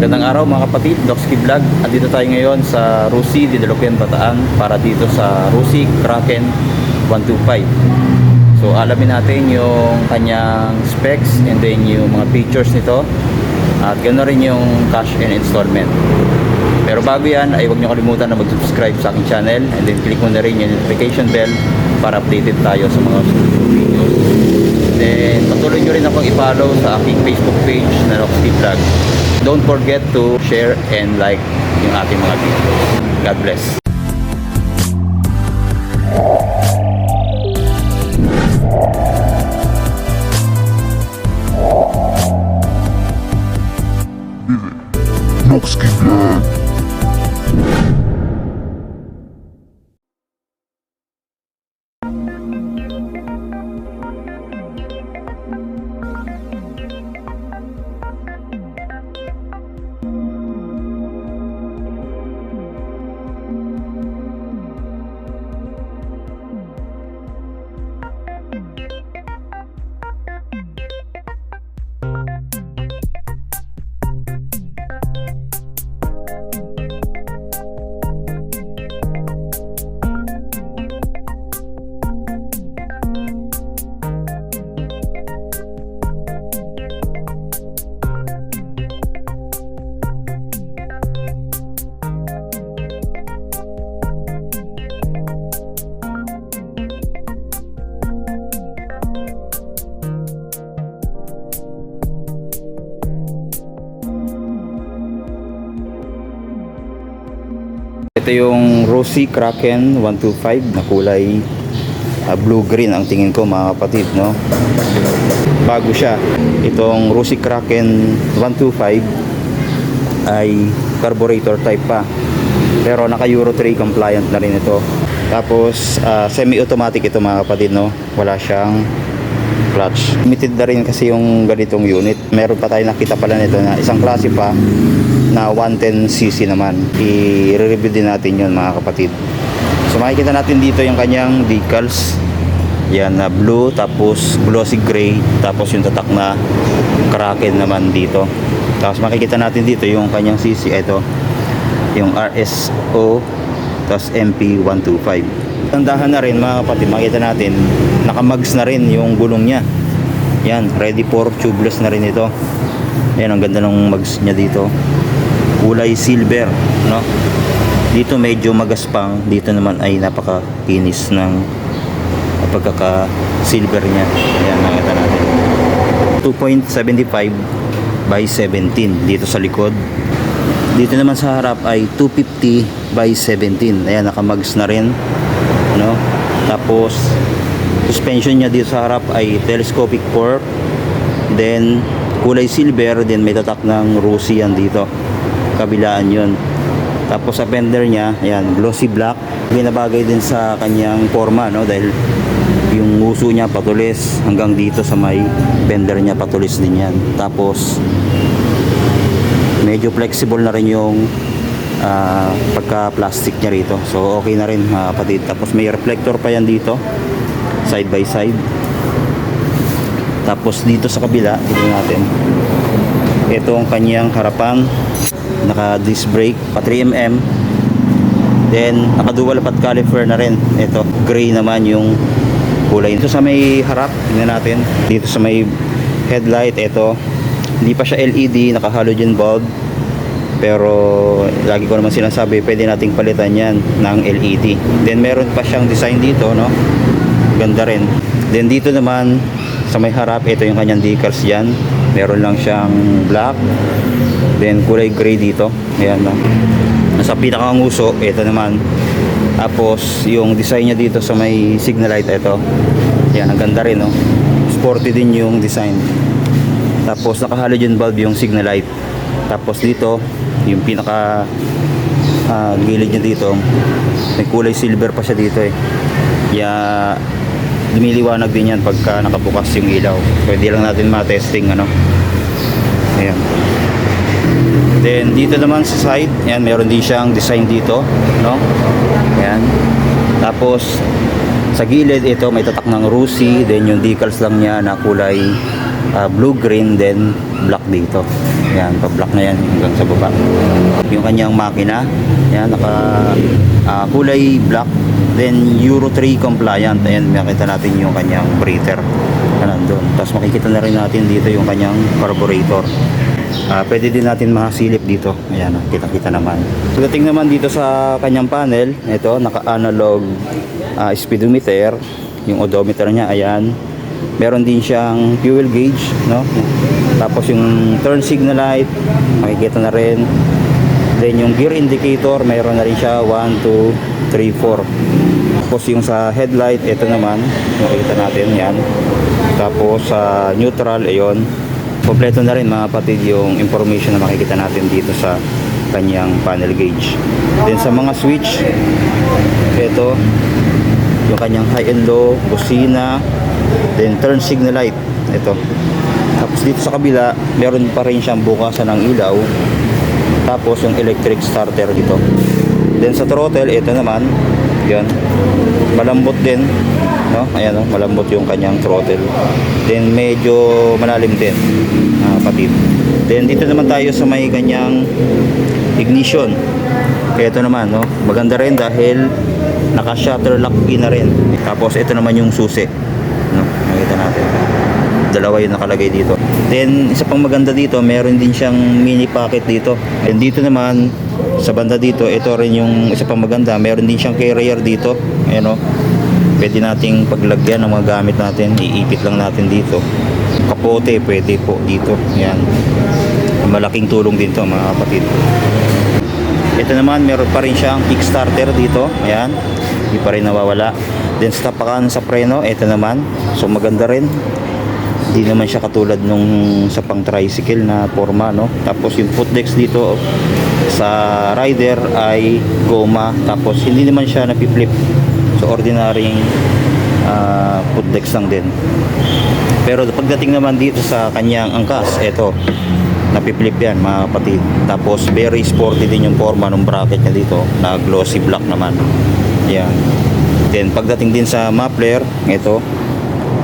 Magandang araw mga kapatid, Doxky Vlog. Andito tayo ngayon sa Rusi, Didalupian, Bataan para dito sa Rusi Kraken 125. So alamin natin yung kanyang specs and then yung mga features nito at ganoon rin yung cash and installment. Pero bago yan ay huwag niyo kalimutan na mag-subscribe sa aking channel and then click mo na rin yung notification bell para updated tayo sa mga videos. Then patuloy nyo rin akong i-follow sa aking Facebook page na Roxy Vlog. Don't forget to share and like yung ating mga videos. God bless. Ito yung Rosy Kraken 125 na kulay ah, blue-green ang tingin ko mga kapatid, no? Bago siya. Itong Rosy Kraken 125 ay carburetor type pa. Pero naka Euro 3 compliant na rin ito. Tapos ah, semi-automatic ito mga kapatid, no? Wala siyang clutch. Limited na rin kasi yung ganitong unit. Meron pa tayo nakita pala nito na isang klase pa na 110cc naman. I-review din natin yun mga kapatid. So makikita natin dito yung kanyang decals. Yan na blue tapos glossy gray tapos yung tatak na Kraken naman dito. Tapos makikita natin dito yung kanyang CC ito yung RSO tapos MP125. Tandahan na rin mga kapatid, makita natin nakamags na rin yung gulong niya. Yan, ready for tubeless na rin ito. Yan, ang ganda ng mags niya dito. Kulay silver, no? Dito medyo magaspang, dito naman ay napaka-kinis ng pagkaka-silver niya. Ayan, nakita natin. 2.75 by 17 dito sa likod. Dito naman sa harap ay 250 by 17. Ayan, nakamags na rin. No? Tapos, suspension niya dito sa harap ay telescopic fork. Then, kulay silver. Then, may tatak ng Rusian dito. Kabilaan yun. Tapos, sa fender niya, ayan, glossy black. Binabagay din sa kanyang forma, no? Dahil yung uso niya patulis hanggang dito sa may fender niya patulis din yan. Tapos, medyo flexible na rin yung ah, pagka-plastic niya rito. So, okay na rin mga kapatid. Tapos, may reflector pa yan dito. Side by side. Tapos, dito sa kabila, tignan natin. Ito ang kanyang harapan. Naka-disc brake, pa 3mm. Then, naka-dual pat caliper na rin. Ito, gray naman yung kulay. Dito sa may harap, tingnan natin. Dito sa may headlight, ito. Hindi pa siya LED, naka-halogen bulb. Pero, lagi ko naman sinasabi, pwede nating palitan yan ng LED. Then, meron pa siyang design dito, no? Ganda rin. Then, dito naman, sa may harap, ito yung kanyang decals yan. Meron lang siyang black. Then, kulay gray dito. Ayan lang. Nasa pinakanguso, ito naman. Tapos, yung design niya dito sa may signal light, ito. Yan, ang ganda rin, no? Sporty din yung design. Tapos, naka-halogen bulb yung signal light. Tapos, dito, yung pinaka ah, gilid niya dito, may kulay silver pa siya dito, eh. Kaya, lumiliwanag din yan pagka nakabukas yung ilaw. Pwede lang natin ma-testing, ano? Ayan. Then dito naman sa side, yan meron din siyang design dito, no? Yan. Tapos sa gilid ito may tatak ng Rusi, then yung decals lang niya na kulay ah, blue green then black dito. Yan, pa-black na yan hanggang sa baba. Yung kanyang makina, yan, naka ah, kulay black. Then Euro 3 compliant. Ayan, makita natin yung kanyang breather na nandun. Tapos makikita na rin natin dito yung kanyang carburetor. Ah, pwede din natin makasilip dito. Ayan, ah, kita-kita naman. So, naman dito sa kanyang panel, ito, naka-analog ah, speedometer. Yung odometer niya, ayan. Meron din siyang fuel gauge, no? Tapos yung turn signal light, makikita na rin. Then yung gear indicator, mayroon na rin siya 1, 2, 3, 4. Tapos yung sa headlight, ito naman, makikita natin yan. Tapos sa neutral, ayun. Kompleto na rin mga kapatid yung information na makikita natin dito sa kanyang panel gauge. Then sa mga switch, ito, yung kanyang high and low, busina, then turn signal light, ito. Tapos dito sa kabila, meron pa rin siyang bukasan ng ilaw. Tapos yung electric starter dito. Then sa throttle, ito naman, yan. Malambot din, no? Ayan, no? malambot yung kanyang throttle. Then medyo malalim din, mga kapatid. Then dito naman tayo sa may kanyang ignition. Ito naman, no? Maganda rin dahil naka-shutter lock key na rin. Tapos ito naman yung susi. No? Makita natin. Dalawa yung nakalagay dito. Then, isa pang maganda dito, meron din siyang mini pocket dito. And dito naman, sa banda dito, ito rin yung isa pang maganda. Meron din siyang carrier dito. Ayan o. Pwede nating paglagyan ng mga gamit natin. Iipit lang natin dito. Kapote, pwede po dito. Ayan. Malaking tulong din to mga kapatid. Ito naman, meron pa rin siyang kickstarter dito. Ayan. Hindi pa rin nawawala. Then sa tapakan sa preno, ito naman. So maganda rin. Hindi naman siya katulad nung sa pang tricycle na forma, no? Tapos yung footdex dito sa rider ay goma. Tapos hindi naman siya napiflip. So ordinary uh, footdex lang din. Pero pagdating naman dito sa kanyang angkas, ito, napiplip yan mga kapatid. Tapos very sporty din yung forma ng bracket niya dito na glossy black naman. Yan. Then pagdating din sa muffler, ito,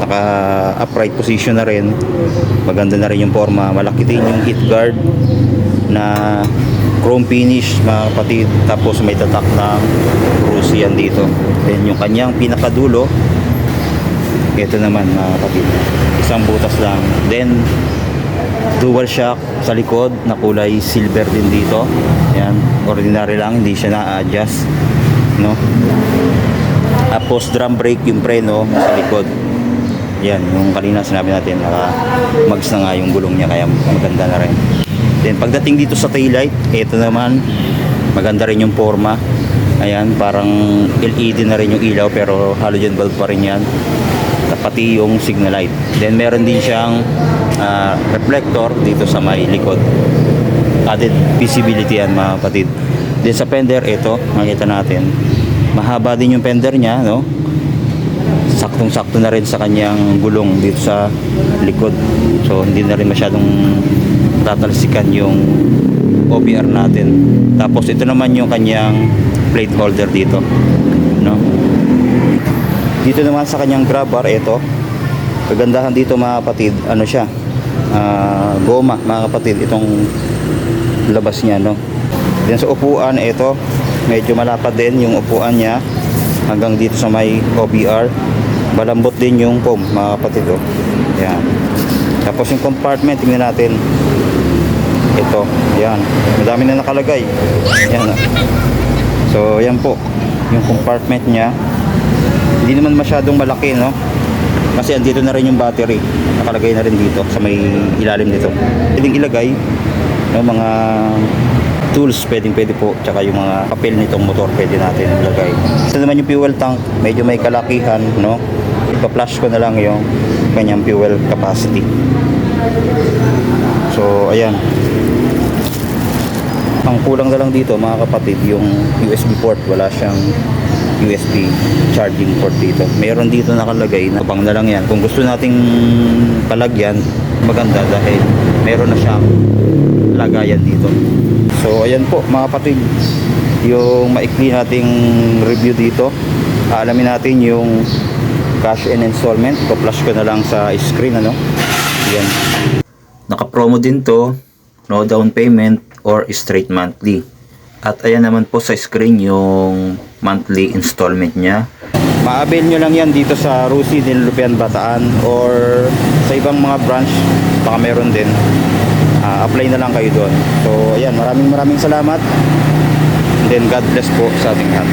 naka upright position na rin. Maganda na rin yung forma. Malaki din yung heat guard na chrome finish mga kapatid. Tapos may tatak ng Rusian dito. Then yung kanyang pinakadulo, ito naman mga kapatid. Isang butas lang. Then dual shock sa likod na kulay silver din dito. Yan, ordinary lang, hindi siya na-adjust, no? Tapos drum brake yung preno sa likod. Yan, yung kanina sinabi natin, naka mags na nga yung gulong niya kaya maganda na rin. Then pagdating dito sa taillight, ito naman maganda rin yung forma. Ayan, parang LED na rin yung ilaw pero halogen bulb pa rin yan. Pati yung signal light. Then meron din siyang ah, reflector dito sa may likod. Added visibility yan mga kapatid. Then sa fender, ito, makita natin. Mahaba din yung fender niya, no? Saktong-sakto na rin sa kanyang gulong dito sa likod. So hindi na rin masyadong tatalsikan yung OBR natin. Tapos ito naman yung kanyang plate holder dito, no? Dito naman sa kanyang grab bar, ito. Kagandahan dito mga kapatid, ano siya? ah, goma mga kapatid, itong labas niya, no? Then sa upuan, ito, medyo malapad din yung upuan niya hanggang dito sa may OBR. Malambot din yung foam, mga kapatid, oh. Yan. Tapos yung compartment, tingnan natin. Ito, yan. Madami na nakalagay. Yan, oh. So, yan po. Yung compartment niya. Hindi naman masyadong malaki, no? Kasi andito na rin yung battery. Nakalagay na rin dito sa may ilalim nito. Pwedeng ilagay no, mga tools pwedeng pwede po. Tsaka yung mga papel nitong motor pwede natin ilagay. Ito naman yung fuel tank. Medyo may kalakihan no? Ipa-flash ko na lang yung kanyang fuel capacity. So ayan. Ang kulang na lang dito mga kapatid yung USB port. Wala siyang USB charging port dito. Meron dito nakalagay na pang na lang yan. Kung gusto nating palagyan maganda dahil meron na siyang lagayan dito. So ayan po mga kapatid yung maikli nating review dito. Alamin natin yung cash and installment. Ito flash ko na lang sa screen ano? Yan naka promo din to. No down payment, or straight monthly. At ayan naman po sa screen yung monthly installment niya. Ma-avail nyo lang yan dito sa Rusi din Bataan or sa ibang mga branch. Baka meron din. Ah, apply na lang kayo doon. So ayan, maraming maraming salamat. And then God bless po sa ating lahat.